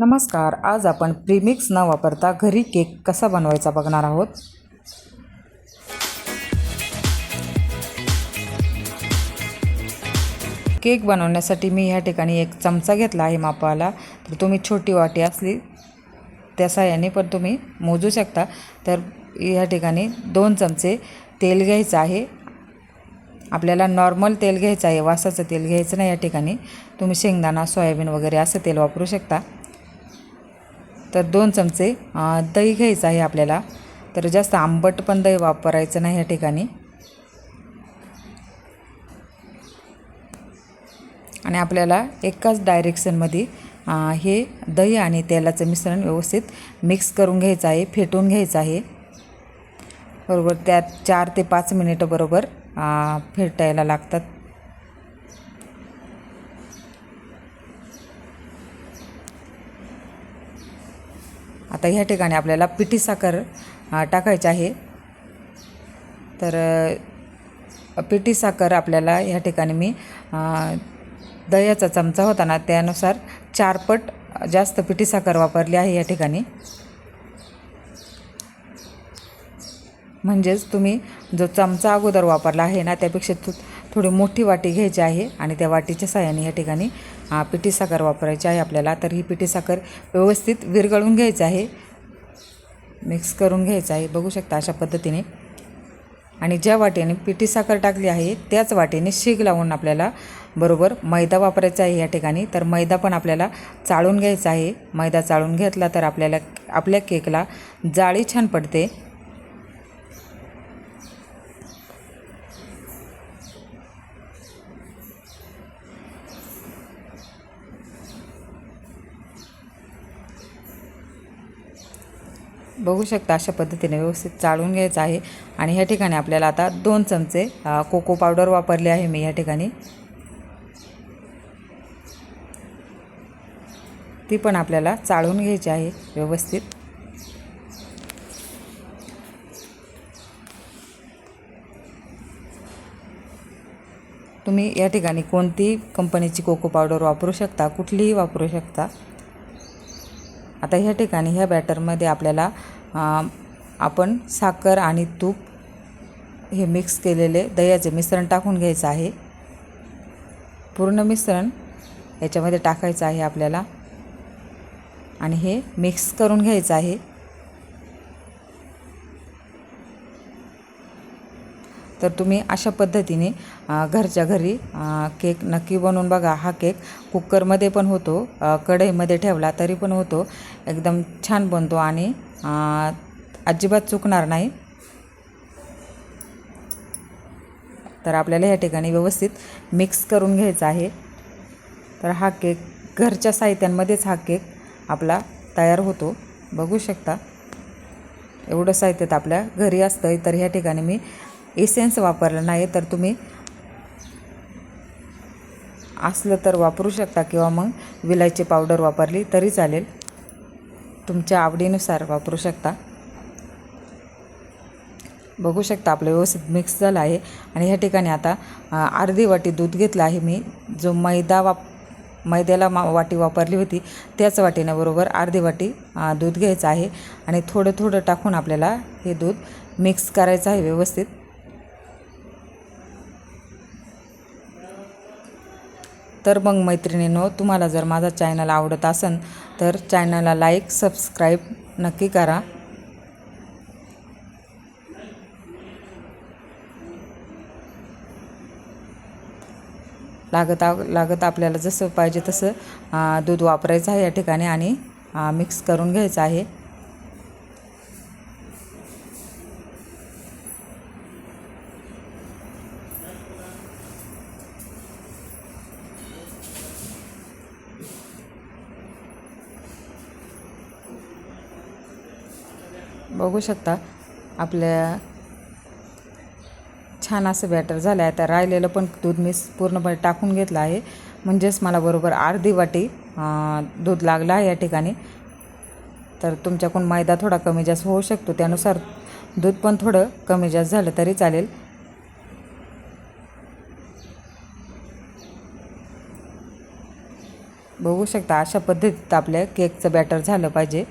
नमस्कार आज आपण प्रीमिक्स न वापरता घरी केक कसा बनवायचा बघणार आहोत. केक बनवण्यासाठी मी ह्या ठिकाणी एक चमचा घेतला आहे मापाला. तर तुम्ही छोटी वाटी असली त्या साह्याने पण तुम्ही मोजू शकता. तर ह्या ठिकाणी दोन चमचे तेल घ्यायचं आहे. आपल्याला नॉर्मल तेल घ्यायचं आहे वासाचं तेल घ्यायचं नाही या ठिकाणी. तुम्ही शेंगदाणा सोयाबीन वगैरे असं तेल वापरू शकता. तर दोन चमचे दही घ्यायचं आहे आपल्याला. तर जास्त आंबट पण दही वापरायचं नाही या ठिकाणी. आणि आपल्याला एकाच डायरेक्शनमध्ये हे दही आणि तेलाचं मिश्रण व्यवस्थित मिक्स करून घ्यायचं आहे फेटून घ्यायचं आहे. बरोबर त्यात चार ते पाच मिनिटं बरोबर फेटायला लागतात. आता ह्या ठिकाणी आपल्याला पिठी साखर टाकायची आहे. तर पिठी साखर आपल्याला ह्या ठिकाणी मी दह्याचा चमचा होता ना त्यानुसार चारपट जास्त पिठी साखर वापरली आहे या ठिकाणी. म्हणजेच तुम्ही जो चमचा अगोदर वापरला आहे ना त्यापेक्षा तू थोडी मोठी वाटी घ्यायची आहे आणि त्या वाटीच्या साह्याने या ठिकाणी पिठी साखर वापरायची आहे आपल्याला. तर ही पिठी साखर व्यवस्थित विरघळून घ्यायची आहे. मिक्स करून घ्यायचं आहे. बघू शकता अशा पद्धतीने. आणि ज्या वाटीने पिठी साखर टाकली आहे त्याच वाटेने शीग लावून आपल्याला बरोबर मैदा वापरायचा आहे या ठिकाणी. तर मैदा पण आपल्याला चाळून घ्यायचा आहे. मैदा चाळून घेतला तर आपल्याला आपल्या केकला जाळी छान पडते. बघू शकता अशा पद्धतीने व्यवस्थित चाळून घ्यायचं आहे. आणि ह्या ठिकाणी आपल्याला आता दोन चमचे कोको पावडर वापरले आहे मी या ठिकाणी. ती पण आपल्याला चाळून घ्यायची आहे व्यवस्थित. तुम्ही या ठिकाणी कोणतीही कंपनीची कोको पावडर वापरू शकता कुठलीही वापरू शकता. आता ह्या ठिकाणी ह्या बॅटरमध्ये आपल्याला आपण साखर आणि तूप हे मिक्स केलेले दह्याचे मिश्रण टाकून घ्यायचं आहे. पूर्ण मिश्रण याच्यामध्ये टाकायचं आहे आपल्याला. आणि हे मिक्स करून घ्यायचं आहे. तर तुम्ही अशा पद्धतीने घरच्या घरी केक नक्की बनवून बघा. हा केक कुकरमध्ये पण होतो कढईमध्ये ठेवला तरी पण होतो. एकदम छान बनतो आणि अजिबात चुकणार नाही. तर आपल्याला ह्या ठिकाणी व्यवस्थित मिक्स करून घ्यायचा आहे. तर हा केक घरच्या साहित्यांमध्येच हा केक आपला तयार होतो. बघू शकता. एवढं साहित्यात आपल्या घरी असतं तर ह्या ठिकाणी मी एसेन्स वापरलं नाही तर तुम्ही असलं तर वापरू शकता किंवा मग विलायची पावडर वापरली तरी चालेल. तुमच्या आवडीनुसार वापरू शकता. बघू शकता आपलं व्यवस्थित मिक्स झालं आहे. आणि ह्या ठिकाणी आता अर्धी वाटी दूध घेतलं आहे मी. जो मैदा वाप मैद्याला मा वाटी वापरली होती त्याच वाटीने बरोबर अर्धी वाटी दूध घ्यायचं आहे. आणि थोडं थोडं टाकून आपल्याला हे दूध मिक्स करायचं आहे व्यवस्थित. तर मग मैत्रिणीनो तुम्हाला जर माझा चॅनल आवडत असेल तर चॅनलला लाईक सबस्क्राईब नक्की करा. लागत लागत आपल्याला जसं पाहिजे तसं दूध वापरायचं आहे या ठिकाणी आणि मिक्स करून घ्यायचं आहे. बघू शकता. आपल्या छान असं बॅटर झालं आहे. आता राहिलेलं पण दूध मी पूर्णपणे टाकून घेतलं आहे. म्हणजेच मला बरोबर अर्धी वाटी दूध लागलं आहे या ठिकाणी. तर तुमच्याकडून मैदा थोडा कमी जास्त होऊ शकतो. त्यानुसार दूध पण थोडं कमी जास्त झालं तरी चालेल. बघू शकता अशा पद्धतीत आपल्या केकचं बॅटर झालं पाहिजे.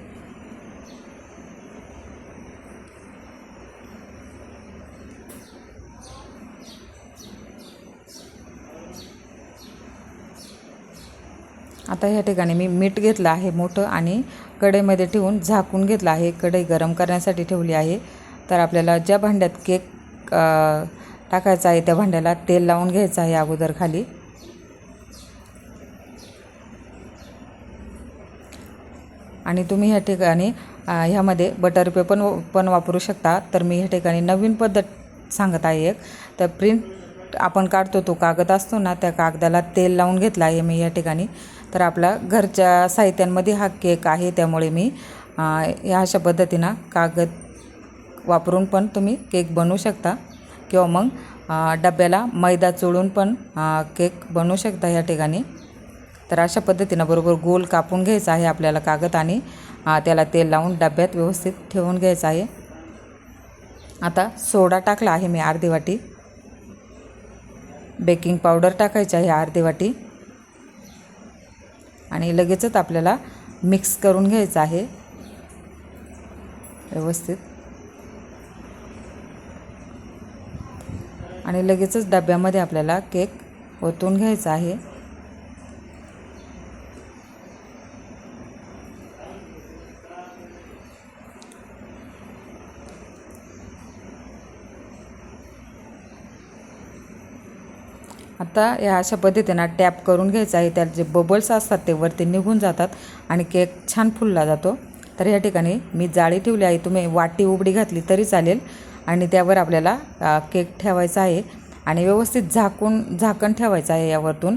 आता ह्या ठिकाणी मी मीठ घेतलं आहे मोठं आणि कढईमध्ये ठेवून झाकून घेतलं आहे. कढई गरम करण्यासाठी ठेवली आहे. तर आपल्याला ज्या भांड्यात केक टाकायचा आहे त्या भांड्याला तेल लावून घ्यायचं आहे अगोदर खाली. आणि तुम्ही ह्या ठिकाणी ह्यामध्ये बटर पेपर पण पण वापरू शकता. तर मी ह्या ठिकाणी नवीन पद्धत सांगत आहे एक. तर प्रिंट आपण काढतो तो कागद असतो ना त्या कागदाला तेल लावून घेतला आहे मी या ठिकाणी. तर आपला घरच्या साहित्यांमध्ये हा केक आहे त्यामुळे मी ह्या अशा पद्धतीनं कागद वापरून पण तुम्ही केक बनवू शकता. किंवा मग डब्याला मैदा चोळून पण केक बनवू शकता या ठिकाणी. तर अशा पद्धतीनं बरोबर गोल कापून घ्यायचा आहे आपल्याला कागद आणि त्याला तेल लावून डब्यात व्यवस्थित ठेवून घ्यायचं आहे. आता सोडा टाकला आहे मी अर्धी वाटी. बेकिंग पावडर टाकायची आहे अर्धी वाटी. आणि लगेचच आपल्याला मिक्स करून घ्यायचं आहे. व्यवस्थित. आणि लगेचच डब्यामध्ये आपल्याला केक ओतून घ्यायचा आहे. आता या अशा पद्धतीनं टॅप करून घ्यायचं आहे. त्यात जे बबल्स असतात ते वरती निघून जातात आणि केक छान फुलला जातो. तर या ठिकाणी मी जाळी ठेवली आहे. तुम्ही वाटी उबडी घातली तरी चालेल आणि त्यावर आपल्याला केक ठेवायचा आहे आणि व्यवस्थित झाकून झाकण ठेवायचं आहे यावरतून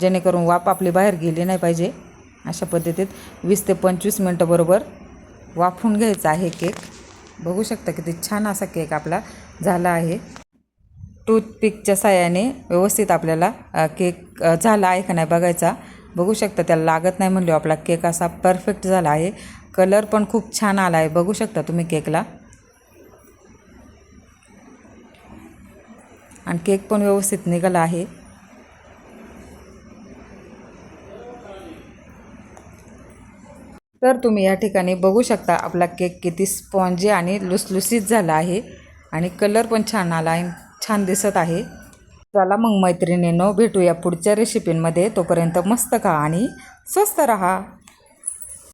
जेणेकरून वाफ आपली बाहेर गेली नाही पाहिजे. अशा पद्धतीत वीस ते पंचवीस मिनटं बरोबर वाफून घ्यायचा आहे केक. बघू शकता किती छान असा केक आपला झाला आहे. टूथपिकच्या साह्याने व्यवस्थित आपल्याला केक झाला आहे का नाही बघायचा. बघू शकता त्याला लागत नाही म्हणलो आपला केक असा परफेक्ट झाला आहे. कलर पण खूप छान आला आहे. बघू शकता तुम्ही केकला. आणि केक पण व्यवस्थित निघाला आहे. तर तुम्ही या ठिकाणी बघू शकता आपला केक किती स्पॉन्जी आणि लुसलुसीत झाला आहे. आणि कलर पण छान आला आहे. छान दिसत आहे. चला मग मैत्रिणींनो भेटूया पुढच्या रेसिपींमध्ये तोपर्यंत मस्त खा आणि स्वस्त रहा.